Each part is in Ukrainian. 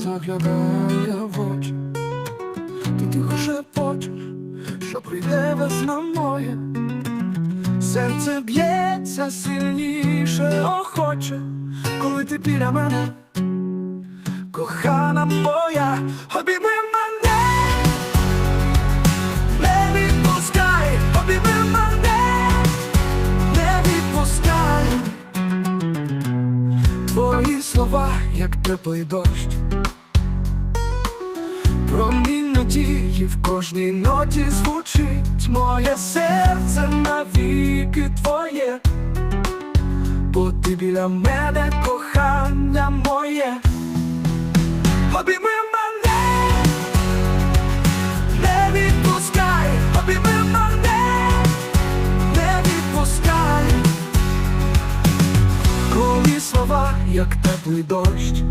заглядає в очі, ти тихо шепочеш, що прийде весна моя, серце б'ється сильніше, охоче, коли ти біля мене, кохана моя, обійми мене, не відпускай, обійми не відпускай. Твої слова, як теплий дощ, промінь надії в кожній ноті звучить моє серце навіки твоє, бо ти біля мене кохання моє, обійми мене, не відпускай, обійми мене, не відпускай. Коли слова, як теплий дощ,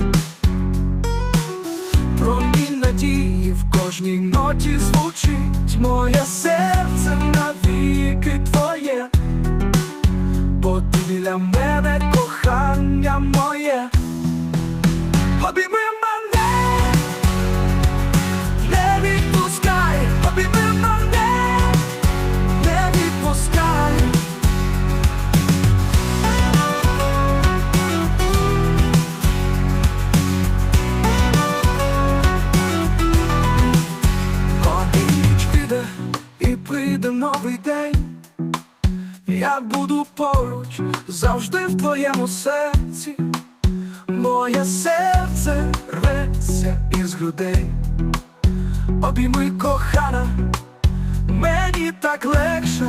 кожній ноті звучить моє серце навіки твоє, бо ти біля мене кохання моє, обійми прийде новий день, я буду поруч завжди в твоєму серці, моє серце рветься із грудей, обійми кохана, мені так легше,